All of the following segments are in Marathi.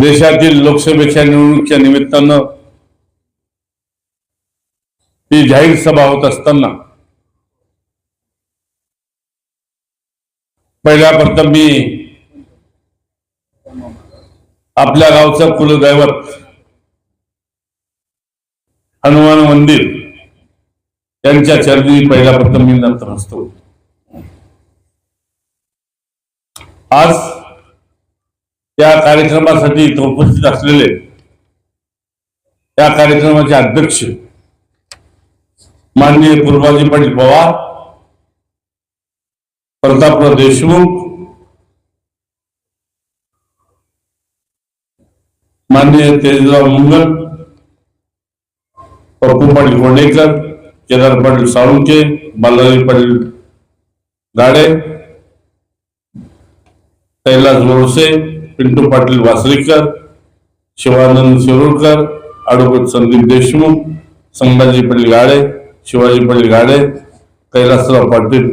देशातील लोकसभेच्या निवडणुकीच्या निमित्तानं ही जाहीर सभा होत असताना पहिल्या प्रथम मी आपल्या गावचं कुलदैवत हनुमान मंदिर यांच्या चरणी पहिल्या प्रथम मी नंतर असतो आज त्या कार्यक्रमासाठी इथं उपस्थित असलेले त्या कार्यक्रमाचे अध्यक्ष माननीय पूर्वाजी पाटील पवार प्रतापराव देशमुख माननीय तेजराव मुंगल पप्पू पाटील कोंडेकर केदार पाटील साळुंके बालाजी पाटील गाडे कैलास बोरसे पिंटू पाटील वासरीकर शिवानंद शिरोडकर अडोगत संदीप देशमुख संभाजी पाटील गाडे शिवाजी पाटील गाडे कैलासराव पाटील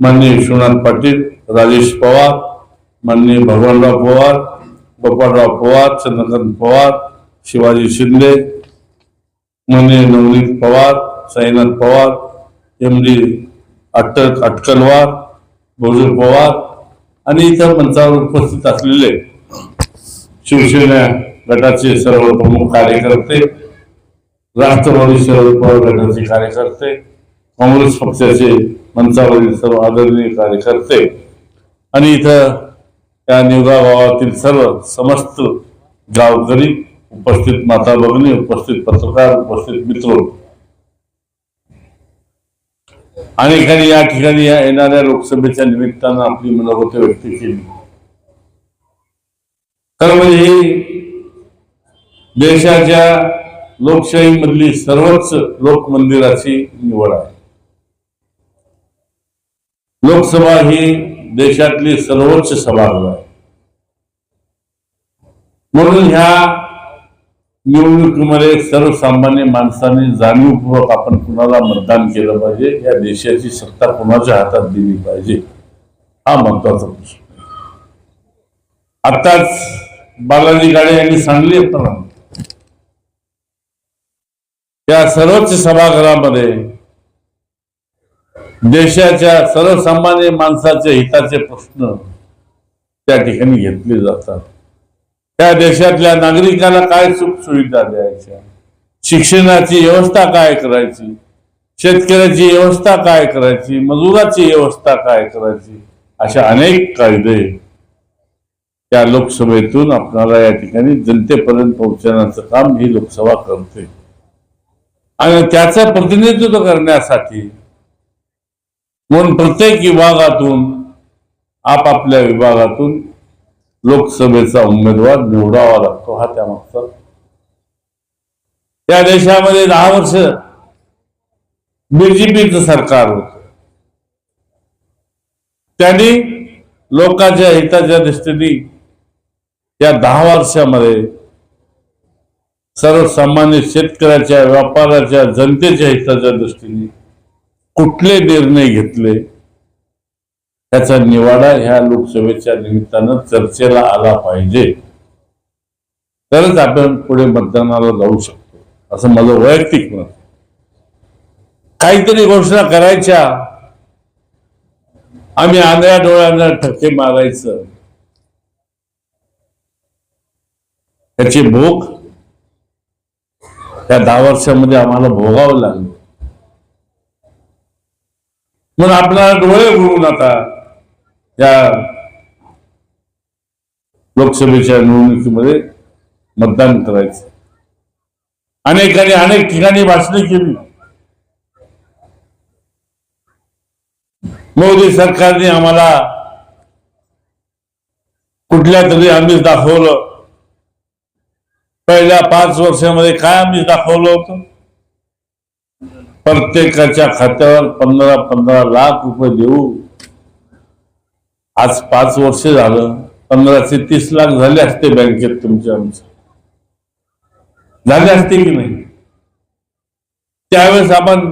माननीय विश्वनाथ पाटील राजेश पवार माननीय भगवानराव पवार गोपाळराव पवार चंद्रकांत पवार शिवाजी शिंदे माननीय नवनीत पवार साईनाथ पवार एम डी अट्टक अटकलवार भोजू पवार आणि इतर मंचावर उपस्थित असलेले शिवसेना गटाचे सर्व प्रमुख कार्यकर्ते राष्ट्रवादी शरद पवार गटाचे कार्यकर्ते काँग्रेस पक्षाचे मंचावरील सर्व आदरणीय कार्यकर्ते आणि इथं त्या निवगा गावातील सर्व समस्त गावकरी उपस्थित माता भगिनी उपस्थित पत्रकार उपस्थित मित्र अनेकांनी या ठिकाणी या येणाऱ्या लोकसभेच्या निमित्तानं आपली मनोगत व्यक्त केली. खरं म्हणजे ही देशाच्या लोकशाहीमधली सर्वच लोकमंदिराची निवड आहे. लोकसभा ही देशातली सर्वोच्च सभागृह आहे. म्हणून ह्या निवडणुकीमध्ये सर्वसामान्य माणसाने जाणीवपूर्वक आपण कुणाला मतदान केलं पाहिजे या देशाची सत्ता कुणाच्या हातात दिली पाहिजे हा महत्त्वाचा प्रश्न आताच बालाजी गाडे यांनी सांगली आपल्याला या सर्वोच्च सभागृहामध्ये देशाच्या सर्वसामान्य माणसाच्या हिताचे प्रश्न त्या ठिकाणी घेतले जातात. त्या देशातल्या नागरिकाला काय सुख सुविधा द्यायच्या? शिक्षणाची व्यवस्था काय करायची? शेतकऱ्याची व्यवस्था काय करायची? मजुराची व्यवस्था काय करायची? अशा अनेक कायदे त्या लोकसभेतून आपणाला या ठिकाणी जनतेपर्यंत पोहोचण्याचं काम ही लोकसभा करते. आणि त्याचं प्रतिनिधित्व करण्यासाठी म्हणून प्रत्येक विभागातून आपापल्या विभागातून लोकसभेचा उमेदवार निवडावा लागतो हा त्यामागचा त्या देशामध्ये दहा वर्ष बीजेपीचं सरकार होत. त्यांनी लोकांच्या हिताच्या दृष्टीने या दहा वर्षामध्ये सर्वसामान्य शेतकऱ्याच्या व्यापाराच्या जनतेच्या हिताच्या दृष्टीने कुठले निर्णय घेतले? त्याचा निवाडा ह्या लोकसभेच्या निमित्तानं चर्चेला आला पाहिजे. तरच आपण पुढे मतदानाला जाऊ शकतो असं माझं वैयक्तिक मत काहीतरी घोषणा करायच्या. आम्ही आंधळ्या डोळ्यांना ठक्के मारायचं. त्याची भूक त्या दहा वर्षामध्ये आम्हाला भोगावं लागलं. म्हणून आपल्याला डोळे उघडून आता या लोकसभेच्या निवडणुकीमध्ये मतदान करायचं. अनेकांनी अनेक ठिकाणी भाषणे केली. मोदी सरकारने आम्हाला कुठल्या तरी आम्हीच दाखवलं. पहिल्या पाच वर्षामध्ये काय आम्ही दाखवलं होतं? प्रत्येकाच्या खात्यावर पंधरा पंधरा लाख रुपये देऊ आज पाच वर्ष झालं. पंधराशे तीस लाख झाले असते बँकेत तुमच्या आमच्या झाले असते की नाही? त्यावेळेस आपण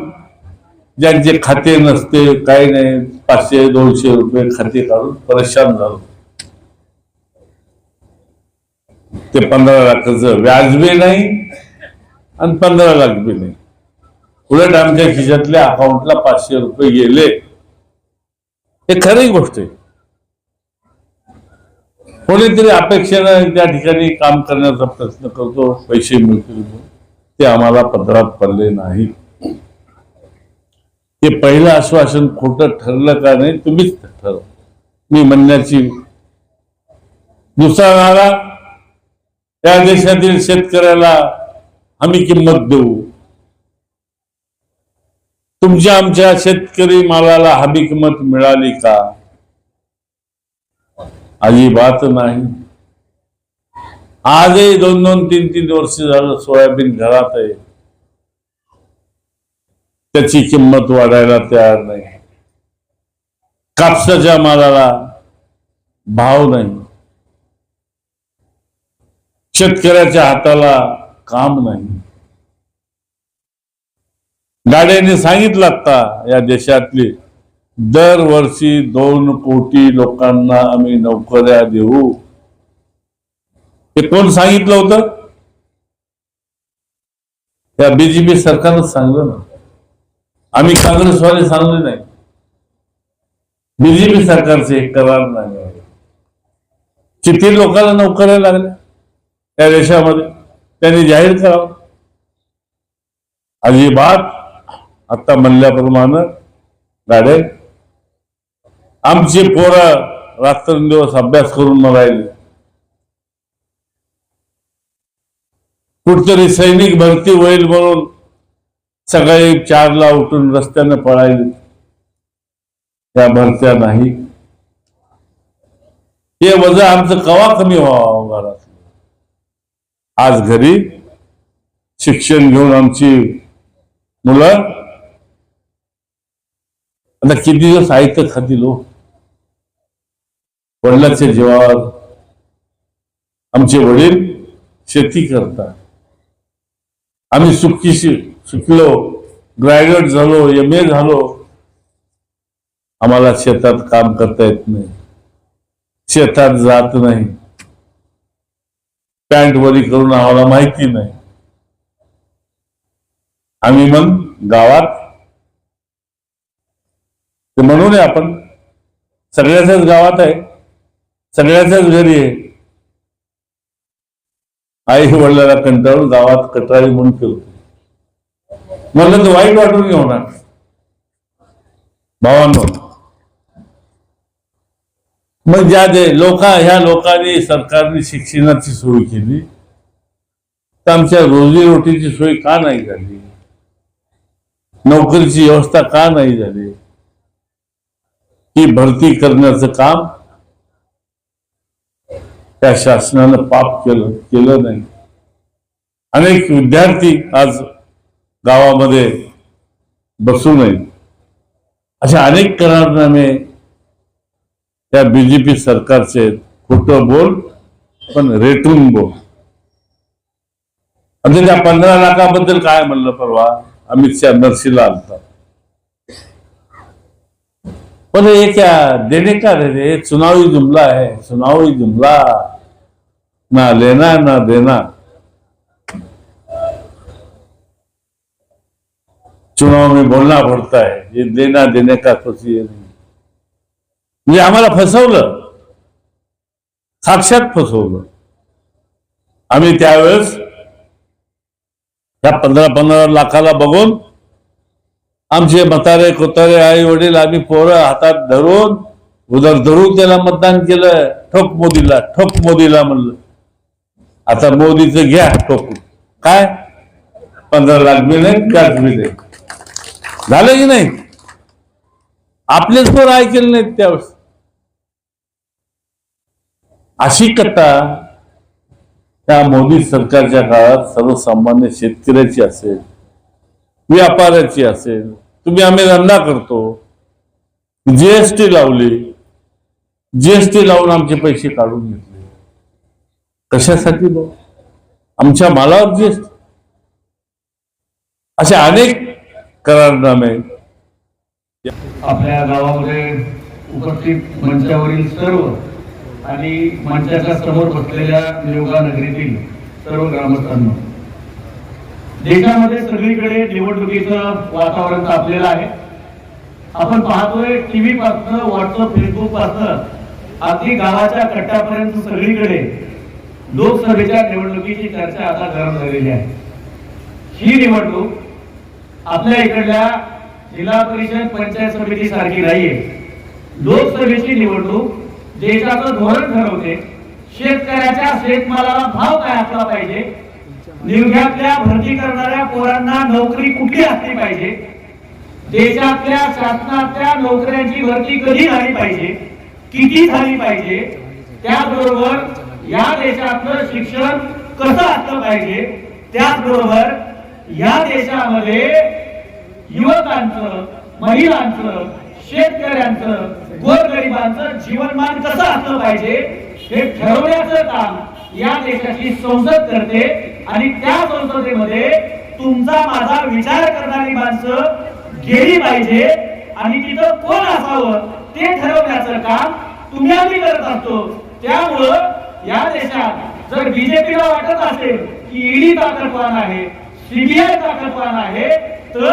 ज्यांचे खाते नसते काही नाही पाचशे दोनशे रुपये खाते काढून परेशान झालो. ते पंधरा लाखाचं व्याज बी नाही आणि पंधरा लाख बी नाही. उलट आमच्या खिशातल्या अकाउंटला पाचशे रुपये गेले. हे खरी गोष्ट आहे. कोणीतरी अपेक्षेनं त्या ठिकाणी काम करण्याचा प्रयत्न करतो पैसे मिळतील ते आम्हाला पदरात पडले नाही. ते पहिलं आश्वासन खोटं ठरलं का नाही तुम्हीच ठरव. मी म्हणण्याची दुसरा नारा. त्या देशातील शेतकऱ्याला आम्ही किंमत देऊ. तुमच्या आमच्या शेतकरी मालाला हमी किंमत मिळाली का? अजिबात नाही. आजही दोन दोन तीन तीन वर्ष झालं सोयाबीन घरात आहे. त्याची किंमत वाढायला तयार नाही. कापसाच्या मालाला भाव नाही. शेतकऱ्याच्या हाताला काम नाही. गाड्यांनी सांगितलं आता या देशातली दरवर्षी दोन कोटी लोकांना आम्ही नोकऱ्या देऊ. हे कोण सांगितलं होतं? त्या बीजेपी सरकारच सांगलं ना. आम्ही काँग्रेसवाले सांगले नाही. बीजेपी सरकारचे करार नाही किती लोकांना नोकऱ्या लागल्या त्या देशामध्ये? त्यांनी जाहीर करावं. अजिबात. आता म्हणल्याप्रमाणे गाडे आमची पोरं रात्रंदिवस अभ्यास करून राहिले. कुठतरी सैनिक भरती होईल म्हणून सकाळी चारला उठून रस्त्याने पळायली त्या भरत्या नाही. हे वजन आमचं कवा कमी व्हावं घरात? आज घरी शिक्षण घेऊन आमची मुलं. आता किती दिवस साहित्य खातील हो? वडिलांच्या जीवावर आमचे वडील शेती करतात आम्ही सुखी शिकलो ग्रॅज्युएट झालो एम ए झालो आम्हाला शेतात काम करता येत नाही. शेतात जात नाही. पॅन्ट वरी करून आम्हाला माहिती नाही. आम्ही मग गावात ते म्हणून आहे आपण सगळ्याच्याच गावात आहे. सगळ्याच्याच घरी आहे आई वडिलाला कंटाळून गावात कटाळी म्हणून फिरतो. म्हणलं तर वाईट वाटून घेणार भावांनो. मग ज्या जे लोक ह्या लोकांनी सरकारने शिक्षणाची सोय केली. तर आमच्या रोजीरोटीची सोय का नाही झाली? नोकरीची व्यवस्था का नाही झाली? ही भरती करण्याचं काम त्या शासनानं पाप केलं केलं नाही. अनेक विद्यार्थी आज गावामध्ये बसू नये. असे अनेक करारनामे त्या बीजेपी सरकारचे खोटं बोल पण रेटून बोल. आणि त्या पंधरा लाखाबद्दल काय म्हणलं परवा? अमित शहा नरसीला आलता. पण हे क्या देणे का रे रे? चुनावी जुमला है चुनावी जुमला. ना लेना ना देना। चुनाव में बोलना पड़ता है। ये देना देने का कुछ ये नहीं। म्हणजे आम्हाला फसवलं। साक्षात फसवलं। आम्ही त्यावेळेस त्या पंधरा पंधरा लाखाला बघून आमचे म्हातारे कोतारे आई वडील आम्ही पोरं हातात धरून उदर धरून त्याला मतदान केलं. ठोक मोदीला ठोक मोदीला म्हणलं. आता मोदीचं घ्या टोकून. काय? पंधरा लाख मिळेल नाही मिळेल. झालं की नाही? आपलेच पोरं ऐकले नाहीत त्यावेळेस. अशी कथा त्या मोदी सरकारच्या काळात सर्वसामान्य शेतकऱ्याची असेल व्यापाऱ्याची असेल तुम्ही आम्ही धंदा करतो जीएसटी लावली जीएसटी लावून आमचे पैसे काढून घेतले कशासाठी? बघ आमच्या मालावर जे असे अनेक करारनामे. आपल्या गावामध्ये उपस्थित मंचावरील सर्व आणि मंचाच्या समोर बसलेल्या नियोगा नगरीतील सर्व ग्रामस्थांना देशामध्ये सगळीकडे निवडणुकीचं वातावरण तापलेलं आहे. आपण पाहतोय टीव्ही पासन व्हॉट्सअप फेसबुक पासन अगदी गावाच्या कट्ट्यापर्यंत सगळीकडे लोकसभेच्या निवडणुकीची चर्चा आता गरम झालेली आहे. ही निवडणूक आपल्या इकडल्या जिल्हा परिषद पंचायत समिती सारखी नाहीये. लोकसभेची निवडणूक देशाचं धोरण ठरवते. शेतकऱ्याच्या शेतमालाला भाव काय असला पाहिजे? निर्घ्यातल्या भरती करणाऱ्या पोरांना नोकरी कुठली असली पाहिजे? देशातल्या शासनातल्या नोकऱ्यांची भरती कधी झाली पाहिजे? किती झाली पाहिजे? त्याचबरोबर या देशातलं शिक्षण कसं असलं पाहिजे? त्याचबरोबर या देशामध्ये युवकांचं महिलांचं शेतकऱ्यांचं गोरगरिबांचं जीवनमान कसं असलं पाहिजे? हे ठरवण्याचं काम या देशाची संसद करते आणि त्या संसदेमध्ये तुमचा माझा विचार करणारी माणसं गेली पाहिजे आणि तिथं कोण असावं ते ठरवण्याचं काम तुम्ही आम्ही करत असतो. त्यामुळं या देशात जर बीजेपीला वाटत असेल की ईडी ताकदवान आहे सीबीआय ताकदवान आहे तर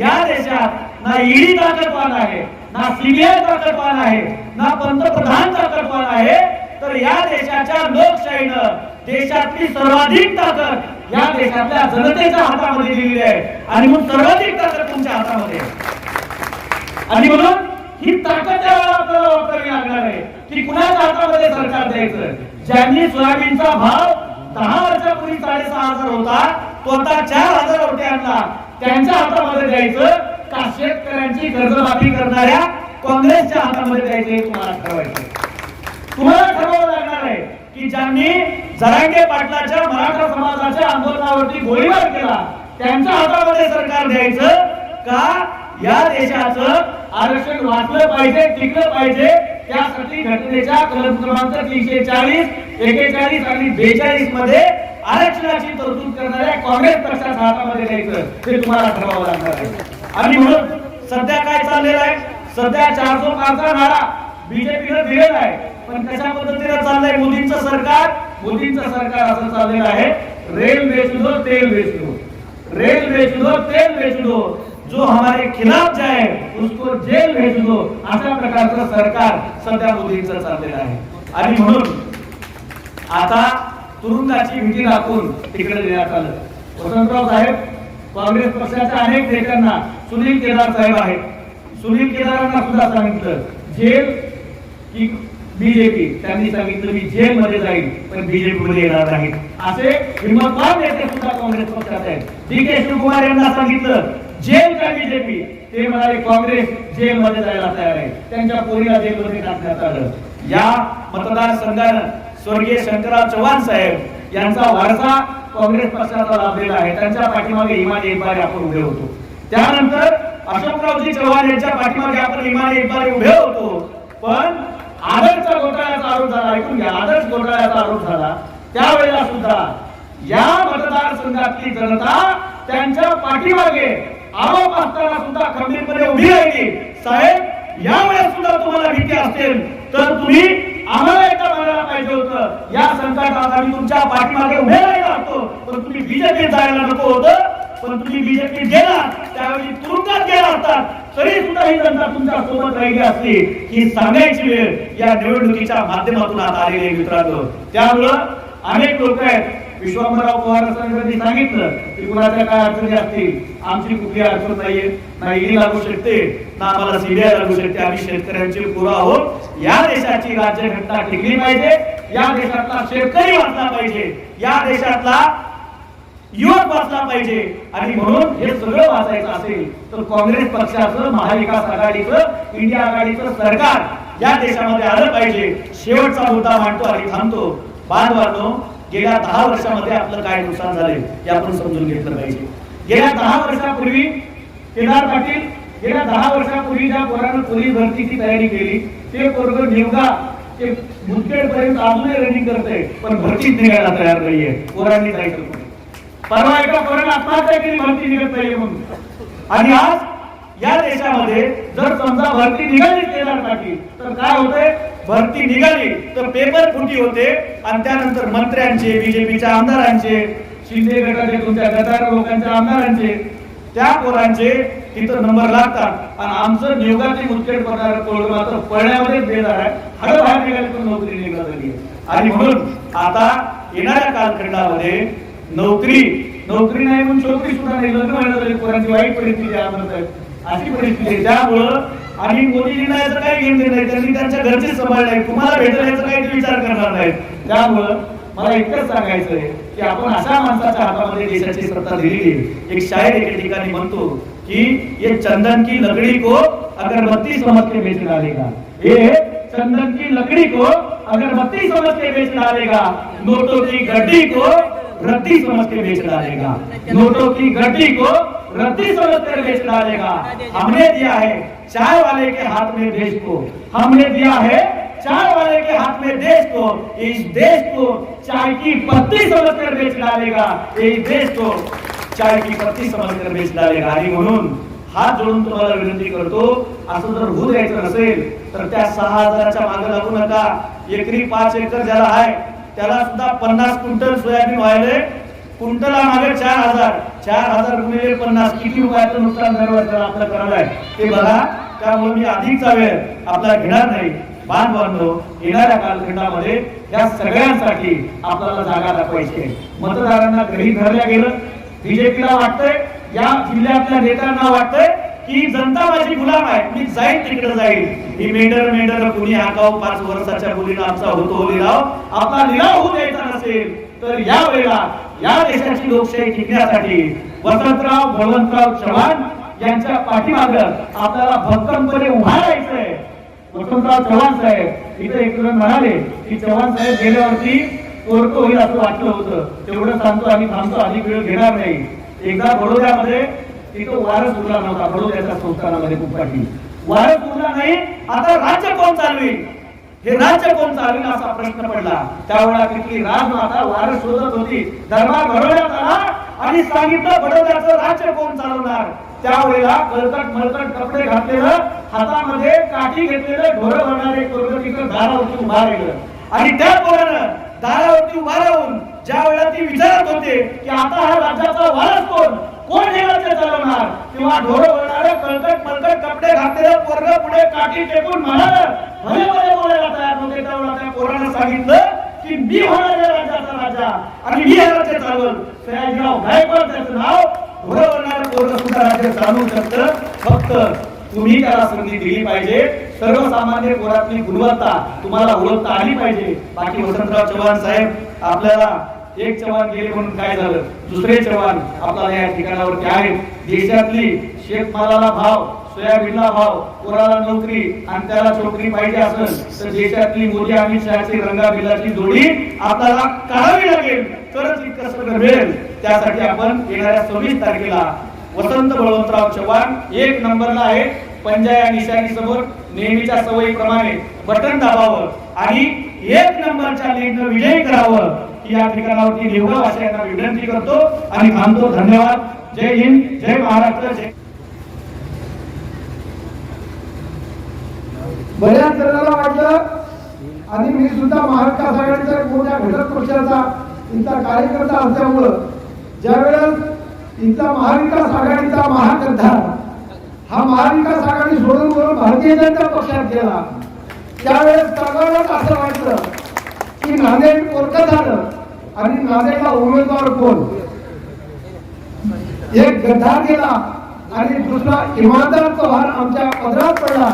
या देशात ना ईडी ताकदवान आहे ना सीबीआय ताकदवान आहे ना पंतप्रधान ताकदवान आहे तर या देशाच्या लोकशाहीनं देशातली सर्वाधिक ताकद या देशातल्या जनतेच्या हातामध्ये दिलेली आहे. आणि मग सर्वाधिक ताकद तुमच्या हातामध्ये आणि म्हणून ही ताकद त्यावेळेला आपल्याला वापरावी लागणार आहे की कुणाच्या हातामध्ये सरकार द्यायचं? ज्यांनी सोयाबीनचा भाव दहा वर्षापूर्वी साडेसहा हजार होता तो आता चार हजारावरती आणला त्यांच्या हातामध्ये द्यायचं का शेतकऱ्यांची कर्जमाफी करणाऱ्या काँग्रेसच्या हातामध्ये द्यायचं हे तुम्हाला ठरवायचं तुम्हाला ठरवावं लागणार आहे की ज्यांनी जरांगे पाटलाच्या मराठा समाजाच्या आंदोलनावरती गोळीबार केला त्यांच्या हातामध्ये सरकार द्यायचं का या देशाचं आरक्षण वाचलं पाहिजे टिकलं पाहिजे त्यासाठी घटनेच्या कलम क्रमांक तीनशे चाळीस एकेचाळीस आणि बेचाळीसमध्ये आरक्षणाची तरतूद करणाऱ्या काँग्रेस पक्षाच्या हातामध्ये द्यायचं ते तुम्हाला ठरवावं लागणार आहे. आणि म्हणून सध्या काय चाललेलं आहे? सध्या चारशे पाचचा नारा बीजेपीनं दिलेला आहे. पण कशा पद्धतीने चाललंय? मोदींचं सरकार? मोदींचं सरकार असं चाललेलं आहे. रेल वेचलो तेल वेचलो रेल वेचलो तेल वेचलो जो हमारे खिलाफ जाए उसको जेल भेज दो। अशा प्रकारचं सरकार सध्या मोदींचं चाललेलं आहे. आणि म्हणून आता तुरुंगाची भीती दाखवून तिकडे देण्यात आलं. वसंतराव साहेब काँग्रेस पक्षाच्या अनेक नेत्यांना सुनील केदार साहेब आहेत. सुनील केदारांना सुद्धा सांगितलं जेल की बीजेपी. त्यांनी सांगितलं मी जेल मध्ये जाईल पण बीजेपी मध्ये येणार नाही असे हिंमतवान नेते सुद्धा काँग्रेस पक्षात आहेत. डी के शिवकुमार यांना सांगितलं जेल का बीजेपी? ते म्हणाले काँग्रेस जेल मध्ये जायला तयार आहे. त्यांच्या पोरीला जेलमध्ये टाकण्यात आलं. या मतदारसंघानं स्वर्गीय शंकरराव चव्हाण साहेब यांचा वारसा काँग्रेस पक्षाला लाभलेला आहे. त्यांच्या पाठीमागे इमानी एकबारे आपण उभे होतो. त्यानंतर अशोकरावजी चव्हाण यांच्या पाठीमागे आपण इमानी एकबारे उभे होतो. पण आदर्श घोटाळ्याचा आरोप झाला ऐकून घ्या आदर्श घोटाळ्याचा आरोप झाला. त्यावेळेला सुद्धा या मतदारसंघातली जनता त्यांच्या पाठीमागे आरोप असताना सुद्धा खंबीरपणे उभी राहिली. साहेब यामुळे सुद्धा तुम्हाला भीती असेल तर तुम्ही आम्हाला एकदा म्हणायला पाहिजे होतं या संकटात आम्ही तुमच्या पाठीमागे उभे राहिला असतो पण तुम्ही बीजेपीत जायला नको होतं पण तुम्ही बीजेपी गेला त्यावेळी तुरुंगात गेला असतात तरी सुद्धा ही जनता तुमच्यासोबत राहिली असली ही सांगायची वेळ या निवडणुकीच्या माध्यमातून आता आलेली मित्रांनो. त्यामुळं अनेक लोक आहेत विश्वंभराव पवार साहेबांनी सांगितलं की कुणाच्या काय अडचणी असतील आमची कुठली अडचण नाहीये. ना ईडी लागू शकते ना आम्हाला सीबीआय लागू शकते. आम्ही शेतकऱ्यांचे पुरा आहोत. या देशाची राज्यघटना टिकली पाहिजे. या देशातला शेतकरी वाचला पाहिजे. या देशातला युवक वाचला पाहिजे. आणि म्हणून हे सगळं वाचायचं असेल तर काँग्रेस पक्षाचं महाविकास आघाडीचं इंडिया आघाडीचं सरकार या देशामध्ये आलं पाहिजे. शेवटचा मुद्दा मांडतो आणि थांबतो. बांधवांनो गेल्या दहा वर्षामध्ये आपलं काय नुकसान झालंय हे आपण समजून घेतलं पाहिजे. गेल्या दहा वर्षापूर्वी केदार पाटील गेल्या दहा वर्षापूर्वी ज्या पोरानं पोलीस भरतीची तयारी केली ते पोरग निवगा ते मुदखेड पर्यंत अजूनही रनिंग करते पण भरतीच निघायला तयार नाहीये. पोरांनी जायचं पुढे परवा एका पोरानं आत्महत्या केली भरती निघत नाहीये म्हणून. आणि आज या देशामध्ये जर समजा भरती निघाली केंद्रासाठी तर काय होतंय? भरती निघाली तर पेपर फुटी होते. आणि त्यानंतर मंत्र्यांचे बीजेपीच्या आमदारांचे शिंदे गटाचे तुमच्या गटार लोकांच्या आमदारांचे त्या पोरांचे तिथं नंबर लागतात. आणि आमचं नियोगाचे मुस्केट पडणार पोरं मात्र पळण्यामध्येच बेजार आहे. हळू बाहेर निघाली पण नोकरी निघाली झाली आणि म्हणून आता येणाऱ्या कालखंडामध्ये नोकरी नोकरी नाही म्हणून छोकरी सुद्धा नाही लग्न व्हायला झाली पोरांची वाईट परिस्थिती आहे आम्हाला अशी परिस्थिती आहे. त्यामुळं आणि मोदीजींना याचं काही घेऊन देणार त्यांनी त्यांच्या घरचे सांभाळ नाही तुम्हाला भेटेल याचा काही ते विचार करणार नाहीत. त्यामुळं मला इतकंच सांगायचं आहे की आपण अशा माणसाच्या हातामध्ये देशाची सत्ता दिलेली आहे. एक शायर एका ठिकाणी म्हणतो की ये चंदन की लकड़ी को अगरबत्ती समझ के बेच डालेगा. ये चंदन की लकड़ी को अगरबत्ती समझ के बेच डालेगा. नोटों की गड्डी को रद्दी समझ के बेच डालेगा नोटों की गड्डी को रद्दी समझ कर बेच डालेगा हमने दिया है चाय वाले के हाथ में देश को। हमने दिया है चाय वाले के हाथ में देश को। इस देश को चाय की पत्ती समझ कर बेच डालेगा इस देश को चाय की पत्ती समझ कर बेच डालेगा आणि म्हणून हात जोडून तुम्हाला विनंती करतो असं जर होऊ द्यायचं नसेल तर त्या सहा हजाराच्या मागे लागू नका. एकरी पाच एकर ज्याला आहे त्याला सुद्धा पन्नास क्विंटल सोयाबीन व्हायले क्विंटला मागे चार हजार. चार हजार गुणिले पन्नास. किती रुपयाचं नुकसान दरवर्षाला आपलं करायला आहे? ते बघा. त्यामुळे मी अधिकचा वेळ आपला घेणार नाही. बांध बांधव येणाऱ्या कालखंडामध्ये या सगळ्यांसाठी आपल्याला जागा दाखवायची आहे. मतदारांना गृहित धरल्या गेलं. बीजेपीला वाटतंय. या जिल्ह्यातल्या नेत्यांना वाटतंय. की जनता माझी गुलाम आहे मी जाईल तिकडे जाईल ही मेंढर मेंढर कुणी हाकाव? पाच वर्षाच्या मुलीनं आमचा होतो लिलाव. आपला लिलाव होऊ द्यायचा नसेल तर या वेळेला या देशाची लोकशाही टिकण्यासाठी वसंतराव बळवंतराव चव्हाण यांच्या पाठीमाग आपल्याला भक्कमपणे उभा राहायचंय. वसंतराव चव्हाण साहेब इथे एक जण म्हणाले की चव्हाण साहेब गेल्यावरती कोर्ट होईल असं वाटलं होतं. तेवढं सांगतो आणि थांबतो अधिक वेळ घेणार नाही. एकदा बडोद्यामध्ये तिथं वारस उरला नव्हता म्हणून त्याच्या संस्थानामध्ये कुपाटी वारस उरला नाही आता राज्य कोण चालवेल? हे राज्य कोण चालवेल असा प्रश्न पडला. त्यावेळेला तिथली राजमाता वारस शोधत होती धर्मा घडवण्यात आला आणि सांगितलं बडोद्याचं राज्य कोण चालवणार? त्यावेळेला कळकट मलकट कपडे घातलेलं हातामध्ये काठी घेतलेलं ढोरं भरणारे पोरगं तिकडं दारावरती उभा राहिलं. आणि त्या पोरानं दारावरती उभा राहून ज्या वेळेला ती विचारत होते की आता हा राज्याचा वारस कोण? कोण हे राज्य चालवणार? किंवा ढोर भरणारं कळकट मलकट कपडे घातलेलं पोरग पुढे काठी टेकून म्हणाल भले भले बोलायला तयार नव्हते त्यावेळेला त्या पोरानं सांगितलं की मी होणार या राज्याचा राजा आणि मी हे राज्य चालवल सयाजीराव गायकवाड त्याचं नाव ढोर घोडवणार पोरग सुद्धा राज्य चालवू शकतं. फक्त तुम्ही त्याला संधी दिली पाहिजे. सर्वसामान्य पोरातली गुणवत्ता तुम्हाला ओळखता आली पाहिजे. बाकी वसंतराव चव्हाण साहेब आपल्याला एक चव्हाण गेले म्हणून काय झालं? दुसरे चव्हाण आपल्याला या ठिकाणावरती आहेत देशातली शेतमालाला भाव सोयाबीनला भाव कोराला नोकरी आणि त्याला नोकरी पाहिजे असेल तर देशातली मोदी अमित शहाची रंगाबिलाची जोडी आपल्याला काढावी लागेल. तरच इतकं मिळेल. त्यासाठी आपण येणाऱ्या सव्वीस तारखेला वसंत बळवंतराव चव्हाण एक नंबरला आहे. पंजा निशाणी समोर नेहमीच्या सवयीप्रमाणे बटन दाबावं आणि एक नंबरच्या लीडनं विजयी करावं. या ठिकाणावरती निवडवासियांना विनंती करतो आणि थांबतो धन्यवाद. जय हिंद जय महाराष्ट्र जय बऱ्याच जणांना वाटलं. आणि मी सुद्धा महाराष्ट्र आघाडीचा एक मोठ्या घटक पक्षाचा इथला कार्यकर्ता असल्यामुळं ज्यावेळेस इथला महाविकास आघाडीचा महागद्धार हा महाविकास आघाडी सोडून करून भारतीय जनता पक्षात गेला त्यावेळेस सगळ्यांनाच असं वाटलं की नांदेड कोलकाता आलं आणि नांदेडला उमेदवार कोण? एक गद्दार गेला आणि दुसरा इमानदार चव्हाण आमच्या पदरात पडला.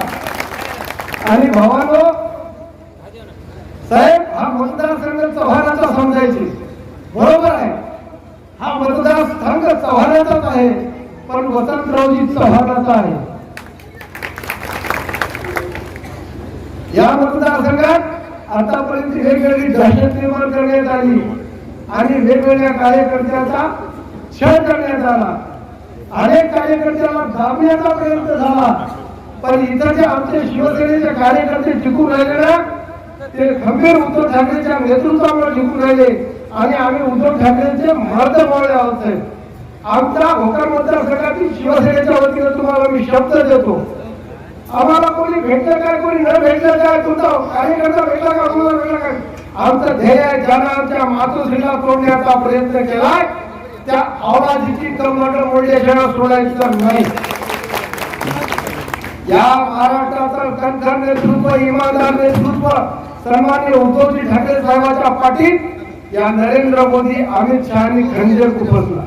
आणि भावानो साहेब हा मतदारसंघ चव्हाणाचा समजायचे बरोबर आहे. हा मतदारसंघ चव्हाणाचाच आहे पण वसंतरावजी चव्हाणाचा आहे. या मतदारसंघात आतापर्यंत वेगवेगळी दहशत निर्माण करण्यात आली आणि वेगवेगळ्या कार्यकर्त्याचा छळ करण्यात आला. अनेक कार्यकर्त्याला दाबण्याचा प्रयत्न झाला पण इथं जे आमचे शिवसेनेचे कार्यकर्ते टिकून राहिले ना ते खंबीर उद्धव ठाकरेच्या नेतृत्वामुळे टिकून राहिले आणि आम्ही उद्धव ठाकरेंचे मर्द मोडले आहोत आमच्या भोकर मतदारसंघातील शिवसेनेच्या वतीनं तुम्हाला मी शब्द देतो. आम्हाला कोणी भेटलं काय कोणी न भेटलं काय तुमचा कार्यकर्ता भेटला का तुम्हाला भेटला काय आमचं ध्येय आहे ज्यानं आमच्या मातोश्रीला तोडण्याचा प्रयत्न केलाय त्या औलादीची कमंड मोडल्याशिवाय सोडायचं नाही. या महाराष्ट्राचं कणखर नेतृत्व इमानदार नेतृत्व सन्मान्य उद्धवजी ठाकरे साहेबांच्या पाठीत या नरेंद्र मोदी अमित शहानी खंजीर खुपसला